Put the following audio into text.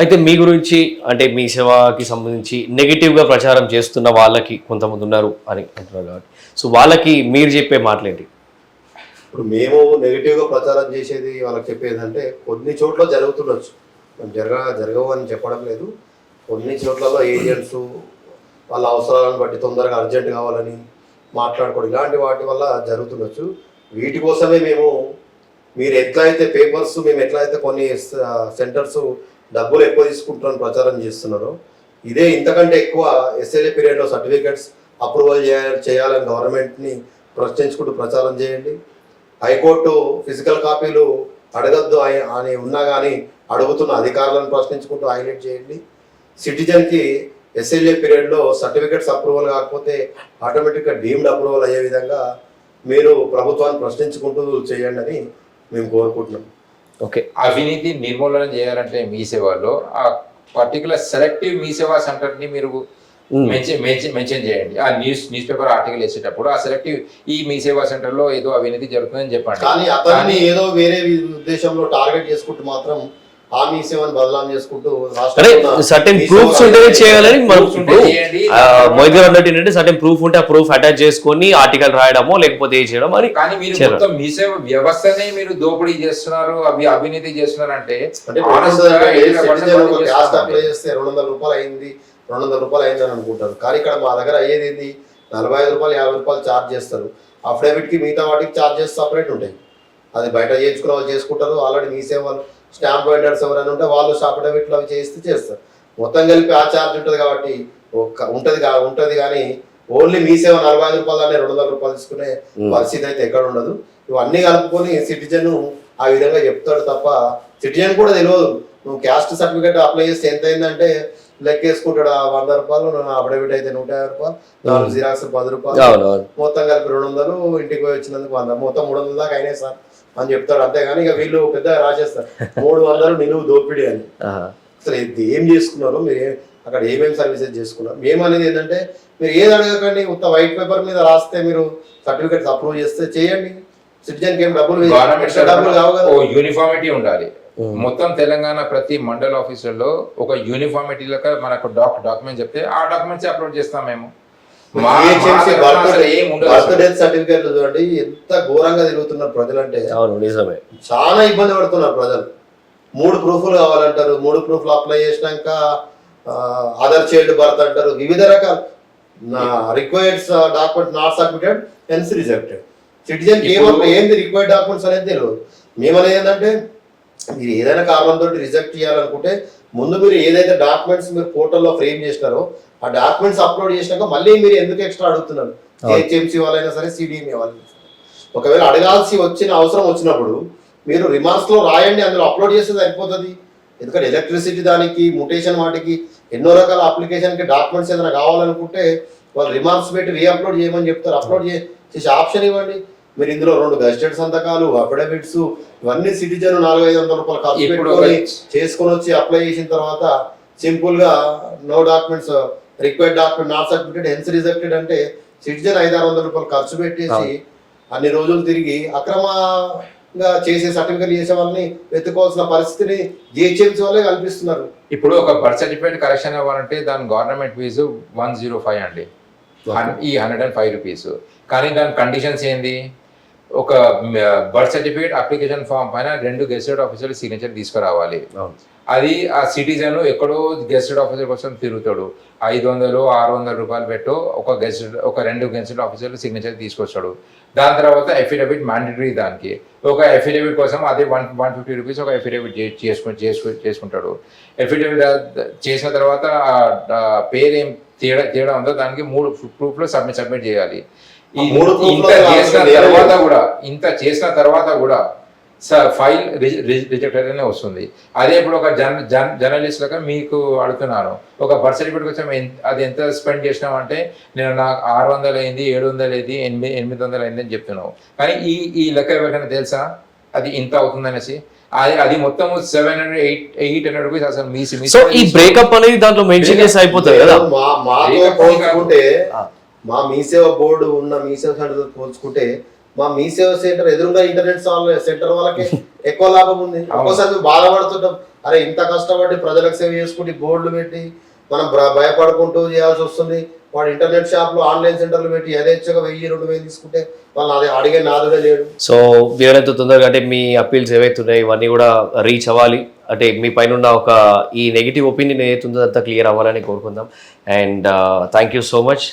అయితే మీ గురించి అంటే మీ సేవకి సంబంధించి నెగిటివ్గా ప్రచారం చేస్తున్న వాళ్ళకి కొంతమంది ఉన్నారు అని అంటున్నారు కాబట్టి. సో వాళ్ళకి మీరు చెప్పే మాటలేంటి? ఇప్పుడు మేము నెగిటివ్గా ప్రచారం చేసేది వాళ్ళకి చెప్పేది అంటే కొన్ని చోట్ల జరుగుతుండొచ్చు. మేము జరగ జరగవు అని చెప్పడం లేదు. కొన్ని చోట్లలో ఏజెంట్స్ వాళ్ళ అవసరాలను బట్టి తొందరగా అర్జెంట్ కావాలని మాట్లాడుకోవడం ఇలాంటి వాటి వల్ల జరుగుతుండొచ్చు. వీటి కోసమే మేము మీరు ఎట్లా అయితే పేపర్స్ మేము ఎట్లా అయితే కొన్ని సెంటర్స్ డబ్బులు ఎక్కువ తీసుకుంటున్నారని ప్రచారం చేస్తున్నారు. ఇదే ఇంతకంటే ఎక్కువ ఎస్ఎల్ఏ పీరియడ్లో సర్టిఫికెట్స్ అప్రూవల్ చేయాలి చేయాలని గవర్నమెంట్ని ప్రశ్నించుకుంటూ ప్రచారం చేయండి. హైకోర్టు ఫిజికల్ కాపీలు అడగద్దు అని ఉన్నా కానీ అడుగుతున్న అధికారులను ప్రశ్నించుకుంటూ హైలైట్ చేయండి. సిటిజన్కి ఎస్ఎల్ఏ పీరియడ్లో సర్టిఫికెట్స్ అప్రూవల్ కాకపోతే ఆటోమేటిక్గా డీమ్డ్ అప్రూవల్ అయ్యే విధంగా మీరు ప్రభుత్వాన్ని ప్రశ్నించుకుంటూ చేయండి అని మేము కోరుకుంటున్నాం. ఓకే. అవినీతి నిర్మూలన చేయాలంటే మీ సేవలో ఆ పర్టికులర్ సెలెక్టివ్ మీ సేవా సెంటర్ని మీరు మెన్షన్ చేయండి. ఆ న్యూస్ న్యూస్ పేపర్ ఆర్టికల్ వేసేటప్పుడు ఆ సెలెక్టివ్ ఈ మీ సేవా సెంటర్లో ఏదో అవినీతి జరుగుతుందని చెప్పండి. కానీ అతన్ని ఏదో వేరే ఉద్దేశంలో టార్గెట్ చేసుకుంటూ మాత్రం ఆ మీ సేవను బదలాం చేసుకుంటూ అదే సర్టెన్ ప్రూఫ్స్ సేవ ఉంటేనే చేయాలని మనం. మోదీ గారు అన్నట్టు ఏంటంటే సర్టెన్ ప్రూఫ్ ఉంటే ఆ ప్రూఫ్ అటాచ్ చేసుకొని ఆర్టికల్ రాయడమో లేకపోతే ఏ చేయడం అని కానీ మీరు. మొత్తం మీ సేవ వ్యవస్థనే మీరు దోపిడీ చేస్తున్నారు అవి అవినీతి చేస్తున్నారు అంటే. అప్లై చేస్తే రెండు వందల రూపాయలు అయింది రెండు వందల రూపాయలు అయింది అని అనుకుంటారు కానీ ఇక్కడ మా దగ్గర అయ్యేది ఏంది నలభై ఐదు రూపాయలు యాభై రూపాయలు ఛార్జ్ చేస్తారు అఫిడవిట్కి మిగతా వాటికి ఛార్జెస్ సపరేట్ ఉంటాయి అది బయట చేయించుకున్న వాళ్ళు చేసుకుంటారు ఆల్రెడీ మీ సేవలు స్టాంప్ వెండర్స్ ఎవరైనా ఉంటే వాళ్ళు అఫిడవిట్లు అవి చేస్తే చేస్తారు. మొత్తం కలిపి ఆ ఛార్జ్ ఉంటుంది కాబట్టి ఉంటది కా ఉంటది కానీ ఓన్లీ మీ సేవ నలభై ఐదు రూపాయలు అనే రెండు వందల రూపాయలు తీసుకునే పరిస్థితి అయితే ఎక్కడ ఉండదు. ఇవన్నీ కలుపుకొని సిటిజన్ ఆ విధంగా చెప్తాడు తప్ప సిటిజన్ కూడా తెలియదు. నువ్వు క్యాస్ట్ సర్టిఫికేట్ అప్లై చేస్తే ఎంత అయిందంటే లెక్కేసుకుంటాడు ఆ వంద రూపాయలు నా అఫిడవిట్ అయితే నూట యాభై రూపాయలు నాలుగు జిరాక్స్ పది రూపాయలు మొత్తం కలిపి రెండు వందలు ఇంటికి పోయి వచ్చినందుకు వంద మొత్తం మూడు వందల దాకా అయినాయి సార్ అని చెప్తాడు. అంతేగాని ఇక వీళ్ళు పెద్దగా రాసేస్తారు. మూడు వందలు నిలువు దోపిడీ అని. అసలు ఇది ఏం చేసుకున్నారు? మీరు అక్కడ ఏమేమి సర్వీసెస్ చేసుకున్నారు? మేము అనేది ఏంటంటే మీరు ఏది అడగకండి ఉత్త వైట్ పేపర్ మీద రాస్తే మీరు సర్టిఫికేట్స్ అప్రూవ్ చేస్తే చేయండి. సిటిజన్ ఏం డబ్బులు డబ్బులు కావు కదా. ఓ యూనిఫామిటీ ఉండాలి. మొత్తం తెలంగాణ ప్రతి మండల ఆఫీసుల్లో ఒక యూనిఫామిటీ లెక్క మనకు డాక్ డాక్యుమెంట్ చెప్తే ఆ డాక్యుమెంట్స్ అప్లోడ్ చేస్తాం మేము. ఏం సర్టిఫికేట్లు చూడండి ఎంత ఘోరంగా తిరుగుతున్నారు ప్రజలంటే. అవును నిజమే. చాలా ఇబ్బంది పడుతున్నారు ప్రజలు. మూడు ప్రూఫ్లు కావాలంటారు మూడు ప్రూఫ్లు అప్లై చేసినాక అదర్ చైల్డ్ బర్త్ అంటారు వివిధ రకాలు. Required document not submitted hence rejected citizen ఏంది రిక్వైర్డ్ డాక్యుమెంట్స్ అనేది తెలియదు. మేమనేది ఏంటంటే మీరు ఏదైనా కారణంతో రిజెక్ట్ చేయాలనుకుంటే ముందు మీరు ఏదైతే డాక్యుమెంట్స్ మీరు పోర్టల్లో ఫ్రేమ్ చేసినారో ఆ డాక్యుమెంట్స్ అప్లోడ్ చేసినాక మళ్ళీ మీరు ఎందుకు ఎక్స్ట్రా అడుగుతున్నారు? హెచ్ఎంసీ వాళ్ళైనా సరే సిడిఎంఏ వాళ్ళైనా సరే. ఒకవేళ అడగాల్సి వచ్చిన అవసరం వచ్చినప్పుడు మీరు రిమార్క్స్లో రాయండి అందులో అప్లోడ్ చేస్తే సరిపోతుంది. ఎందుకంటే ఎలక్ట్రిసిటీ దానికి ముటేషన్ వాటికి ఎన్నో రకాల అప్లికేషన్కి డాక్యుమెంట్స్ ఏదైనా కావాలనుకుంటే వాళ్ళు రిమార్క్స్ పెట్టి రీఅప్లోడ్ చేయమని చెప్తారు. అప్లోడ్ చేసి ఆప్షన్ ఇవ్వండి. మీరు ఇందులో రెండు గజిటెడ్ సంతకాలు అఫిడవిట్స్ ఇవన్నీ సిటిజన్ నాలుగు ఐదు వందల రూపాయలు ఖర్చు పెట్టుకొని చేసుకొని వచ్చి అప్లై చేసిన తర్వాత సింపుల్గా no documents required document not certificate hence rejected అంటే సిటిజన్ ఐదు ఆరు వందల రూపాయలు ఖర్చు పెట్టేసి అన్ని రోజులు తిరిగి అక్రమంగా చేసే సర్టిఫికేట్ చేసే వాళ్ళని వెతుకోవాల్సిన పరిస్థితిని జిహెచ్ఎంసీ వాళ్ళే కల్పిస్తున్నారు. ఇప్పుడు ఒక బర్త్ సర్టిఫికేట్ కరెక్షన్ అవ్వాలంటే దాని government fee one zero five అండి. ఈ హండ్రెడ్ అండ్ ఫైవ్ రూపీస్ కానీ దాని కండిషన్స్ ఏంది? ఒక బర్త్ సర్టిఫికేట్ అప్లికేషన్ ఫామ్ పైన రెండు గెస్టెడ్ ఆఫీసర్ సిగ్నేచర్ తీసుకురావాలి. అది ఆ సిటిజన్ ఎక్కడో గెస్టెడ్ ఆఫీసర్ కోసం తిరుగుతాడు. ఐదు వందలు ఆరు వందల రూపాయలు పెట్టు ఒక గెస్టెడ్ ఒక రెండు గెస్టెడ్ ఆఫీసర్లు సిగ్నేచర్ తీసుకొస్తాడు. దాని తర్వాత ఎఫిడవిట్ మ్యాండటరీ దానికి. ఒక ఎఫిడవిట్ కోసం అదే వన్ వన్ ఫిఫ్టీ రూపీస్ ఒక ఎఫిడవిట్ చేసుకు చేసుకుంటాడు. ఎఫిడవిట్ చేసిన తర్వాత పేరు ఏం తేడా తేడా ఉందో దానికి మూడు ప్రూఫ్లో సబ్మిట్ సబ్మిట్ చేయాలి. ఇంత చేసిన తర్వాత కూడా ఇంత చేసిన తర్వాత కూడా సార్ ఫైల్ రిజెక్టెడ్ అనే వస్తుంది. అదే ఇప్పుడు ఒక జర్న జర్న జర్నలిస్ట్ లాగా మీకు అడుగుతున్నాను. ఒక బర్త్ సర్టిఫికేట్ కోసం అది ఎంత స్పెండ్ చేసినామంటే నేను నాకు ఆరు వందలు అయింది ఏడు వందలు అయింది ఎనిమిది ఎనిమిది వందలు అయింది అని చెప్తున్నావు. కానీ ఈ ఈ లెక్క ఎవరికైనా తెలుసా? అది ఇంత అవుతుందనేసి? అది అది మొత్తం seven hundred eight eight hundred rupees అసలు మీ మీ సో ఈ బ్రేకప్ అనేది దాంట్లో మెన్షన్ చేసి అయిపోతుంది కదా? మా మాతో పోల్చుకుంటే. మా మీసేవ బోర్డు ఉన్న మీసేవ సెంటర్ పోల్చుకుంటే మా మీసేవ సెంటర్ ఎదురుగా ఇంటర్నెట్ సెంటర్ వాళ్ళకి ఎక్కువ లాభం ఉంది. ఒక్కోసారి బాధపడుతుంటాం. అరే ఇంత కష్టపడి ప్రజలకు సేవ చేసుకుంటే బోర్డులు పెట్టి మనం భ- భయపడుకుంటూ చేయాల్సి వస్తుంది. వాడు ఇంటర్నెట్ షాప్లో ఆన్లైన్ సెంటర్లు పెట్టి యథేచ్ఛగా వెయ్యి రెండు వేలు తీసుకుంటే వాళ్ళు అదే అడిగే నాదుడే లేడు. సో వీలైనంత తొందరగా అంటే మీ అప్పీల్స్ ఏవైతే ఇవన్నీ కూడా రీచ్ అవ్వాలి. అంటే మీ పైన ఉన్న ఒక ఈ నెగిటివ్ ఒపీనియన్ ఏదైతుందో అంతా క్లియర్ అవ్వాలని కోరుకుందాం. And thank you so much.